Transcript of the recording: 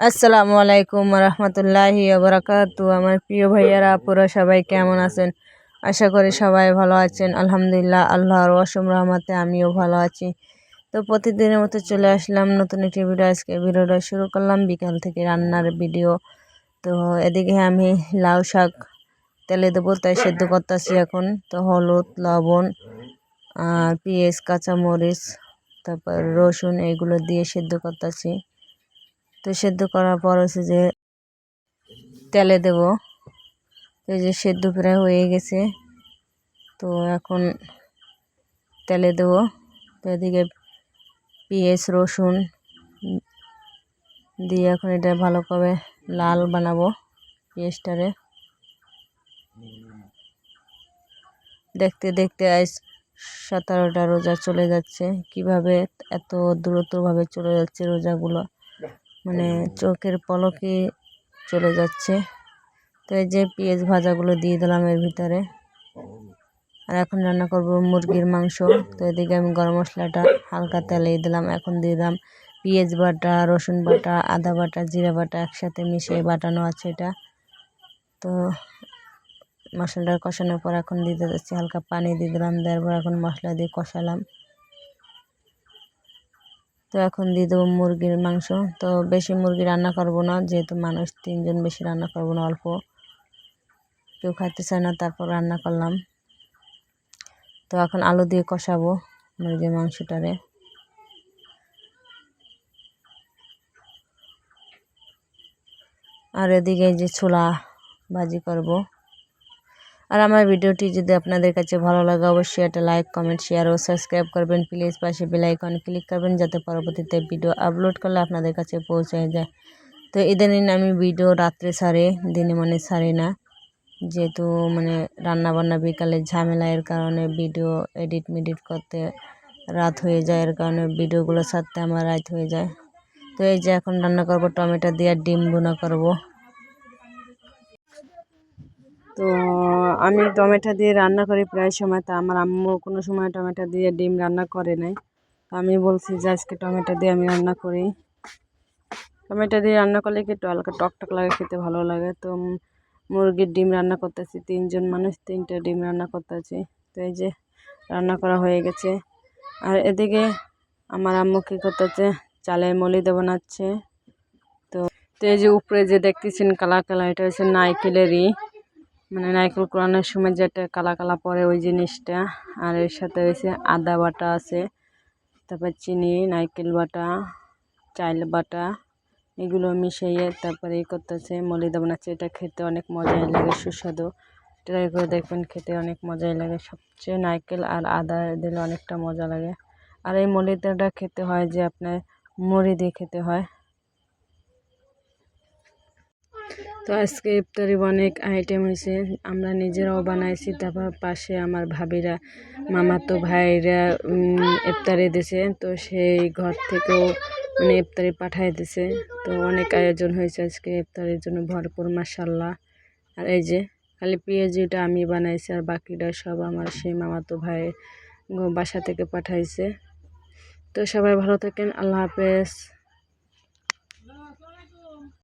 আসসালামু আলাইকুম রহমতুল্লাহি আবরাকাতু আমার প্রিয় ভাইয়ারা পুরো সবাই কেমন আছেন? আশা করি সবাই ভালো আছেন। আলহামদুলিল্লাহ, আল্লাহর অসম রহমতে আমিও ভালো আছি। তো প্রতিদিনের মতো চলে আসলাম নতুন একটি ভিডিও। আজকে ভিডিওটা শুরু করলাম বিকাল থেকে রান্নার ভিডিও। তো এদিকে আমি লাউ শাক, তেলে দেবো, তাই সেদ্ধ করতেছি এখন। তো হলুদ, লবণ, আর পেঁয়াজ, কাঁচামরিচ, তারপর রসুন, এগুলো দিয়ে সেদ্ধ করতেছি। তো সেদ্ধ করার পর হচ্ছে যে তেলে দেব। এই যে সেদ্ধ প্রায় হয়ে গেছে। তো এখন তেলে দেব। তো এদিকে পেঁয়াজ, রসুন দিয়ে এখন এটা ভালো করে লাল বানাবো পেঁয়াজটারে। দেখতে দেখতে আজ সতেরোটা রোজা চলে যাচ্ছে। কীভাবে এত দ্রুতভাবে চলে যাচ্ছে রোজাগুলো। মানে চোখের পলকে চলে যাচ্ছে। তো এই যে পেঁয়াজ ভাজাগুলো দিয়ে দিলাম এর ভিতরে। আর এখন রান্না করব মুরগির মাংস। তো এদিকে আমি গরম মশলাটা হালকা তেলে দিলাম। এখন দিয়ে দিলাম পেঁয়াজ বাটা, রসুন বাটা, আদা বাটা, জিরা বাটা একসাথে মিশিয়ে বাটানো আছে এটা। তো মশলাটা কষানোর পর এখন দিতে যাচ্ছি হালকা পানি দিয়ে দিলাম। দেওয়ার পর এখন মশলা দিয়ে কষালাম। তো এখন দিয়ে দেবো মুরগির মাংস। তো বেশি মুরগি রান্না করব না, যেহেতু মানুষ তিনজন বেশি রান্না করব না, অল্প। কেউ খাইতে চায় না, তারপর রান্না করলাম। তো এখন আলু দিয়ে কষাবো মুরগির মাংসটারে। আর এদিকে যে ছোলা ভাজি করব। আর আমার ভিডিওটি যদি আপনাদের কাছে ভালো লাগে, অবশ্যই একটা লাইক কমেন্ট শেয়ার ও সাবস্ক্রাইব করবেন। প্লিজ পাশে বেলাইকন ক্লিক করবেন যাতে পরবর্তীতে ভিডিও আপলোড করলে আপনাদের কাছে পৌঁছে যায়। তো ইদানিং আমি ভিডিও রাত্রে ছাড়ে দিনে মানে ছাড়ি না। যেহেতু মানে রান্না বান্না বিকালে ঝামেলা, এর কারণে ভিডিও এডিট মিডিট করতে রাত হয়ে যায়, এর কারণে ভিডিওগুলো সারতে আমার রাত হয়ে যায়। তো এই যে এখন রান্না করব, টমেটো দিয়ে ডিম বোনা করব। তো আমি টমেটো দিয়ে রান্না করি প্রায় সময়, তা আমার আম্মু কোনো সময় টমেটো দিয়ে ডিম রান্না করে নাই। তো আমি বলছি যে আজকে টমেটো দিয়ে আমি রান্না করি। টমেটো দিয়ে রান্না করলে কি হালকা টকটক লাগে, খেতে ভালো লাগে। তো মুরগির ডিম রান্না করতেছি, তিনজন মানুষ, তিনটে ডিম রান্না করতেছি। তো এই যে রান্না করা হয়ে গেছে। আর এদিকে আমার আম্মু কী করতেছে, চালের মলিদা বানাচ্ছে। তো তো এই যে উপরে যে দেখতেছেন কালা কালা এটা হচ্ছে নাইকেলেরই। মানে নারকেল কোরানোর সময় যেটা কালা কালা পরে ওই জিনিসটা। আর এর সাথে হয়েছে আদা বাটা আছে, তারপর চিনি, নারকেল বাটা, চাইল বাটা, এগুলো মিশিয়ে তারপরে এই করতেছে মলিদা বানাচ্ছে। এটা খেতে অনেক মজাই লাগে, সুস্বাদু। ট্রাই করে দেখবেন খেতে অনেক মজাই লাগে। সবচেয়ে নারকেল আর আদা দিলে অনেকটা মজা লাগে। আর এই মলিদাটা খেতে হয় যে আপনার মুড়ি দিয়ে খেতে হয়। তো আজকে ইফতারি অনেক আইটেম হয়েছে, আমরা নিজেরাও বানাইছি, তারপর পাশে আমার ভাবিরা, মামাতো ভাইরা ইফতারি দিছে, তো সেই ঘর থেকেও মানে ইফতারি পাঠাই দিছে। তো অনেক আয়োজন হয়েছে আজকে ইফতারির জন্য ভরপুর মাসাল্লাহ আর এই যে, খালি পেঁয়াজিটা আমি বানাইছি আর বাকিটা সব আমার সেই মামাতো ভাই বাসা থেকে পাঠাইছে। তো সবাই ভালো থাকেন, আল্লাহ হাফেজ।